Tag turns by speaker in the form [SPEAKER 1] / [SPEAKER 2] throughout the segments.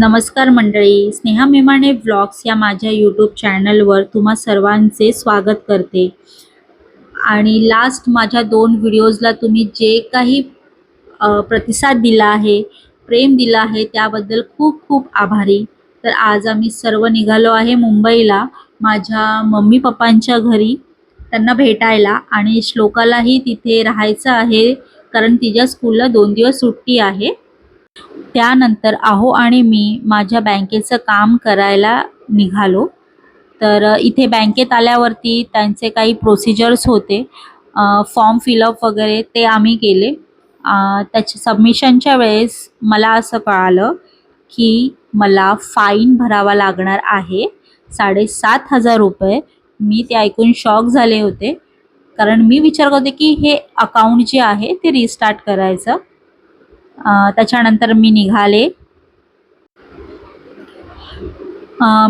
[SPEAKER 1] नमस्कार मंडळी स्नेहा मेमाणे व्लॉग्स या माझ्या यूट्यूब चॅनलवर तुम्हा सर्वांचे स्वागत करते. आणि लास्ट माझ्या दोन व्हिडिओजला तुम्ही जे काही प्रतिसाद दिला आहे प्रेम दिला आहे त्याबद्दल खूप खूप आभारी. तर आज आम्ही सर्व निघालो आहे मुंबईला माझ्या मम्मी पप्पांच्या घरी त्यांना भेटायला आणि श्लोकालाही तिथे राहायचं आहे कारण तिच्या स्कूलला दोन दिवस सुट्टी आहे. त्यानंतर आहो आणि मी माझ्या बँकेचं काम करायला निघालो. तर इथे बँकेत आल्यावरती त्यांचे काही प्रोसिजर्स होते. फॉर्म फिलअप वगैरे ते आम्ही केले. त्याचे त्याच्या सबमिशनच्या वेळेस मला असं कळालं की मला फाईन भरावा लागणार आहे. साडेसात हजार रुपये. मी ते ऐकून शॉक झाले होते. कारण मी विचार करते की हे अकाउंट जे आहे ते रिस्टार्ट करायचं. त्याच्यानंतर मी निघाले.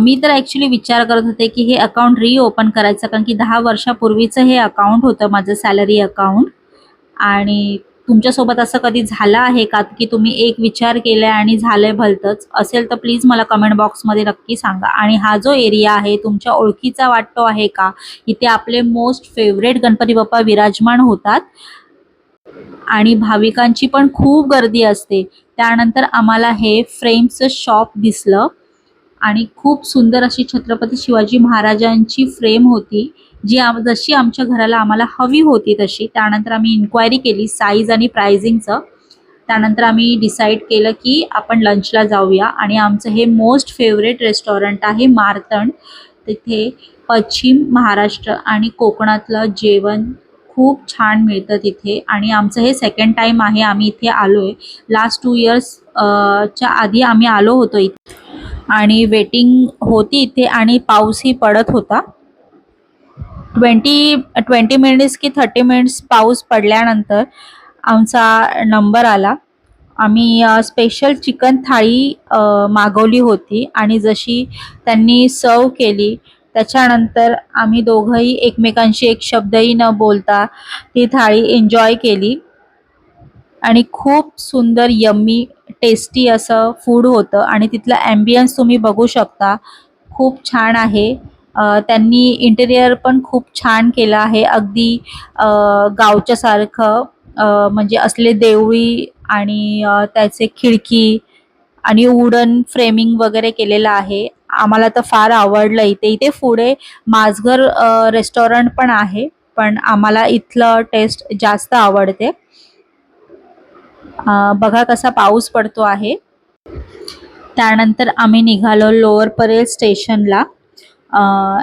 [SPEAKER 1] मी तर ॲक्च्युली विचार करत होते की हे अकाउंट रिओपन करायचं कारण की दहा वर्षापूर्वीचं हे अकाउंट होतं माझं सॅलरी अकाउंट आणि तुमच्यासोबत असं कधी झालं आहे का की तुम्ही एक विचार केला आणि झालंय भलतंच? असेल तर प्लीज मला कमेंट बॉक्समध्ये नक्की सांगा. आणि हा जो एरिया आहे तुमच्या ओळखीचा वाटतो आहे का? इथे आपले मोस्ट फेवरेट गणपती बाप्पा विराजमान होतात. आणि भाविकांची पण खूप गर्दी असते. त्यानंतर आम्हाला हे फ्रेमचं शॉप दिसलं आणि खूप सुंदर अशी छत्रपती शिवाजी महाराजांची फ्रेम होती जी आम जशी आमच्या घराला आम्हाला हवी होती तशी. त्यानंतर आम्ही इन्क्वायरी केली साईज आणि प्रायझिंगचं त्यानंतर आम्ही डिसाईड केलं की आपण लंचला जाऊया आणि आमचं हे मोस्ट फेवरेट रेस्टॉरंट आहे मारतण तिथे पश्चिम महाराष्ट्र आणि कोकणातलं जेवण खूप छान मिळतं तिथे. आणि आमचं हे सेकंड टाईम आहे आम्ही इथे आलो आहे लास्ट टू इयर्स च्या आधी आम्ही आलो होतो इथे. आणि वेटिंग होती इथे आणि पाऊसही पडत होता. ट्वेंटी ट्वेंटी मिनिट्स की थर्टी मिनिट्स पाऊस पडल्यानंतर आमचा नंबर आला. आम्ही स्पेशल चिकन थाळी मागवली होती. आणि जशी त्यांनी सर्व केली त्याच्यानंतर आम्ही दोघंही एकमेकांशी एक शब्दही न बोलता ती थाळी एन्जॉय केली. आणि खूप सुंदर यम्मी टेस्टी असं फूड होतं. आणि तिथलं ॲम्बियन्स तुम्ही बघू शकता. खूप छान आहे. त्यांनी इंटेरियर पण खूप छान केलं आहे. अगदी गावच्यासारखं म्हणजे असले देवळी आणि त्याचे खिडकी आणि वुडन फ्रेमिंग वगैरे केलेलं आहे. आम्हाला तर फार आवडलं. इथे इथे पुढे माझघर रेस्टॉरंट पण आहे पण आम्हाला इथलं टेस्ट जास्त आवडते. बघा कसा पाऊस पडतो आहे. त्यानंतर आम्ही निघालो लोअर परेल स्टेशनला.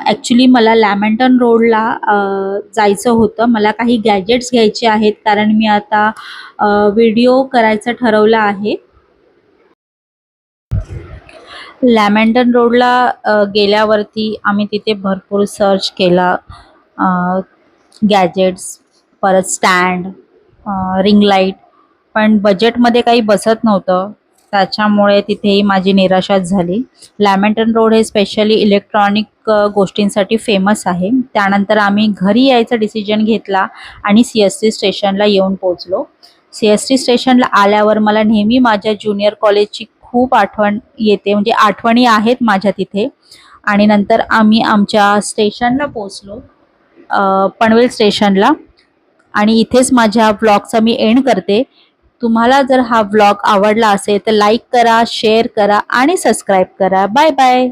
[SPEAKER 1] ॲक्च्युली मला लॅमेंटन रोडला जायचं होतं. मला काही गॅजेट्स घ्यायचे आहेत कारण मी आता व्हिडिओ करायचं ठरवलं आहे. लॅमेंडन रोडला गेल्यावरती आम्ही तिथे भरपूर सर्च केला. गॅजेट्स परत स्टँड रिंग लाइट पण बजेटमध्ये काही बसत नव्हतं. त्याच्यामुळे तिथेही माझी निराशाच झाली. लॅमेंटन रोड हे स्पेशली इलेक्ट्रॉनिक गोष्टींसाठी फेमस आहे. त्यानंतर आम्ही घरी यायचा डिसिजन घेतला आणि सी एस टी स्टेशनला येऊन पोचलो सी एस टी स्टेशनला आल्यावर मला नेहमी माझ्या ज्युनियर कॉलेजची खूप आठवण येते म्हणजे आठवणी आहेत माझ्या तिथे. आणि नंतर आम्ही आमच्या स्टेशनला पोचलो पनवेल स्टेशनला. आणि इथेच माझ्या ब्लॉगचा मी एंड करते. तुम्हाला जर हा ब्लॉग आवडला असेल तर लाईक करा शेअर करा आणि सबस्क्राईब करा. Bye bye